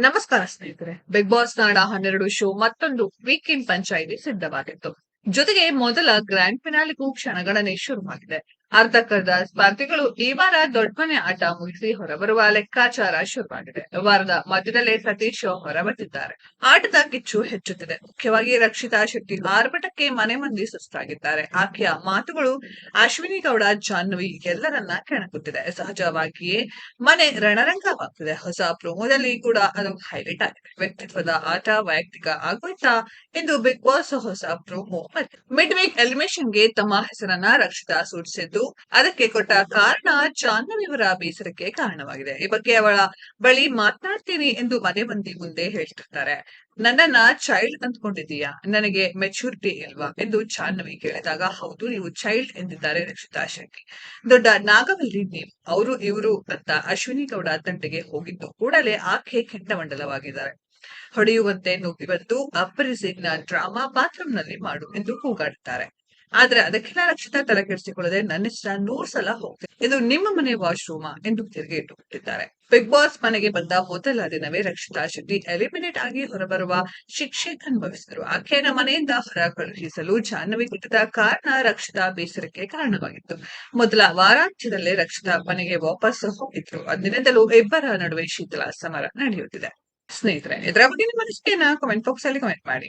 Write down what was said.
ನಮಸ್ಕಾರ ಸ್ನೇಹಿತರೆ big boss ನಾಡ ಹನ್ನೆರಡು ಶೋ ಮತ್ತೊಂದು ವೀಕೆಂಡ್ ಪಂಚಾಯಿತಿ ಸಿದ್ಧವಾಗಿತ್ತು. ಜೊತೆಗೆ ಮೊದಲ ಗ್ರ್ಯಾಂಡ್ ಫಿನಾಲಿಗೂ ಕ್ಷಣಗಣನೆ ಶುರುವಾಗಿದೆ. ಅರ್ಧಕ್ಕರ್ಧ ಸ್ಪರ್ಧಿಗಳು ಈ ವಾರ ದೊಡ್ಡಮನೆ ಆಟ ಮುಗಿಸಿ ಹೊರಬರುವ ಲೆಕ್ಕಾಚಾರ ಶುರುವಾಗಿದೆ. ವಾರದ ಮಧ್ಯದಲ್ಲೇ ಸತೀಶ್ ಹೊರಬಂದಿದ್ದಾರೆ. ಆಟದ ಕಿಚ್ಚು ಹೆಚ್ಚುತ್ತಿದೆ. ಮುಖ್ಯವಾಗಿ ರಕ್ಷಿತಾ ಶೆಟ್ಟಿ ಆರ್ಭಟಕ್ಕೆ ಮನೆ ಮಂದಿ ಸುಸ್ತಾಗಿದ್ದಾರೆ. ಆಕೆಯ ಮಾತುಗಳು ಅಶ್ವಿನಿ ಗೌಡ ಜಾಹ್ನವಿ ಎಲ್ಲರನ್ನ ಕೆಣಕುತ್ತಿದೆ. ಸಹಜವಾಗಿಯೇ ಮನೆ ರಣರಂಗವಾಗ್ತಿದೆ. ಹೊಸ ಪ್ರೋಮೋದಲ್ಲಿ ಕೂಡ ಅದು ಹೈಲೈಟ್ ಆಗಿದೆ. ವ್ಯಕ್ತಿತ್ವದ ಆಟ, ವೈಯಕ್ತಿಕ ಆಗುತ್ತ ಎಂದು ಬಿಗ್ ಬಾಸ್ ಹೊಸ ಪ್ರೋಮೋ ಮಿಡ್ ವೀಕ್ ಎಲಿಮಿನೇಷನ್ಗೆ ತಮ್ಮ ಹೆಸರನ್ನ ರಕ್ಷಿತಾ ಸೂಚಿಸಿದ್ದು ಅದಕ್ಕೆ ಕೊಟ್ಟ ಕಾರಣ ಜಾಹ್ನವಿಯವರ ಬೇಸರಕ್ಕೆ ಕಾರಣವಾಗಿದೆ. ಈ ಬಗ್ಗೆ ಅವಳ ಬಳಿ ಮಾತನಾಡ್ತೀನಿ ಎಂದು ಮನೆ ಮಂದಿ ಮುಂದೆ ಹೇಳ್ತಿರ್ತಾರೆ. ನನ್ನನ್ನ ಚೈಲ್ಡ್ ಅಂದ್ಕೊಂಡಿದ್ದೀಯಾ? ನನಗೆ ಮೆಚುರಿಟಿ ಇಲ್ವಾ? ಎಂದು ಜಾಹ್ನವಿ ಕೇಳಿದಾಗ, ಹೌದು, ನೀವು ಚೈಲ್ಡ್ ಎಂದಿದ್ದಾರೆ ರಕ್ಷಿತಾ ಶೆಟ್ಟಿ. ದೊಡ್ಡ ನಾಗವಲ್ಲಿ ನೀವು, ಅವರು ಇವರು ಅಂತ ಅಶ್ವಿನಿ ಗೌಡ ತಂಟೆಗೆ ಹೋಗಿದ್ದು, ಕೂಡಲೇ ಆಕೆ ಕೆಂಡಮಂಡಲವಾಗಿದ್ದಾರೆ ಹೊಡೆಯುವಂತೆ ಬಂದು ಅಪ್ಪರಿಸಿನ ಡ್ರಾಮಾ ಬಾತ್ರೂಮ್ನಲ್ಲಿ ಮಾಡು ಎಂದು ಕೂಗಾಡುತ್ತಾರೆ. ಆದ್ರೆ ಅದಕ್ಕೆಲ್ಲ ರಕ್ಷಿತಾ ತಲೆಕೆಡಿಸಿಕೊಳ್ಳದೆ ನನ್ನ ಇಷ್ಟ ನೂರ್ ಸಲ ಹೋಗ್ತೇನೆ. ಇದು ನಿಮ್ಮ ಮನೆ ವಾಶ್ರೂಮ ಎಂದು ತಿರುಗಿ ಇಟ್ಟುಬಿಟ್ಟಿದ್ದಾರೆ ಬಿಗ್ ಬಾಸ್ ಮನೆಗೆ ಬಂದ ಮೊದಲ ದಿನವೇ ರಕ್ಷಿತಾ ಶೆಟ್ಟಿ ಎಲಿಮಿನೇಟ್ ಆಗಿ ಹೊರಬರುವ ಶಿಕ್ಷೆ ಅನುಭವಿಸಿದರು. ಆಕೆಯ ಮನೆಯಿಂದ ಹೊರ ಕಳುಹಿಸಲು ಜಾಹ್ನವಿ ಕೊಟ್ಟಿದ್ದ ಕಾರಣ ರಕ್ಷಿತಾ ಬೇಸರಕ್ಕೆ ಕಾರಣವಾಗಿತ್ತು. ಮೊದಲ ವಾರಾಂತ್ಯದಲ್ಲೇ ರಕ್ಷಿತಾ ಮನೆಗೆ ವಾಪಸ್ ಹೋಗಿದ್ರು. ಅಂದಿನಿಂದಲೂ ಇಬ್ಬರ ನಡುವೆ ಶೀತಲ ಸಮರ ನಡೆಯುತ್ತಿದೆ. ಸ್ನೇಹಿತರೆ, ಇದರ ಬಗ್ಗೆ ನಿಮ್ಮ ಅನಿಸಿಕೆಯನ್ನ ಕಮೆಂಟ್ ಬಾಕ್ಸ್ ಅಲ್ಲಿ ಕಮೆಂಟ್ ಮಾಡಿ.